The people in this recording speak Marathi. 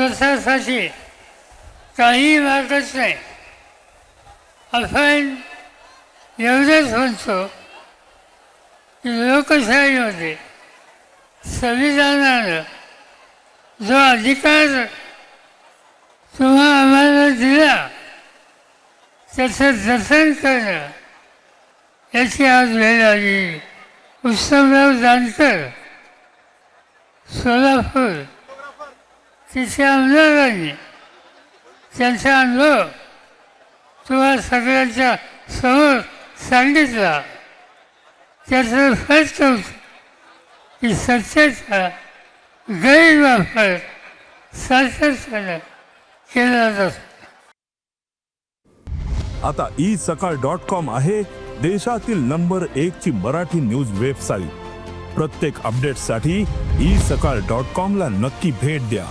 स्वतःसाठी काही मागत नाही. आपण एवढंच म्हणतो की लोकशाहीमध्ये संविधानानं जो अधिकार तुम्हा आम्हाला दिला त्याचं जतन करणं याची आज वेळ आली. उत्सवराव जानकर सोलापूर. तिथल्या आमदारांनी त्यांचा अनुभव तुम्हा सगळ्यांच्या समोर सांगितला. त्याचं की सत्तेचा गैरवापर सातत्यानं केला जातो. आता ई सकाळ डॉट कॉम आहे देशातील नंबर एक ची मराठी न्यूज वेबसाईट प्रत्येक अपडेटसाठी ई सकाळ डॉट कॉम ला नक्की भेट द्या.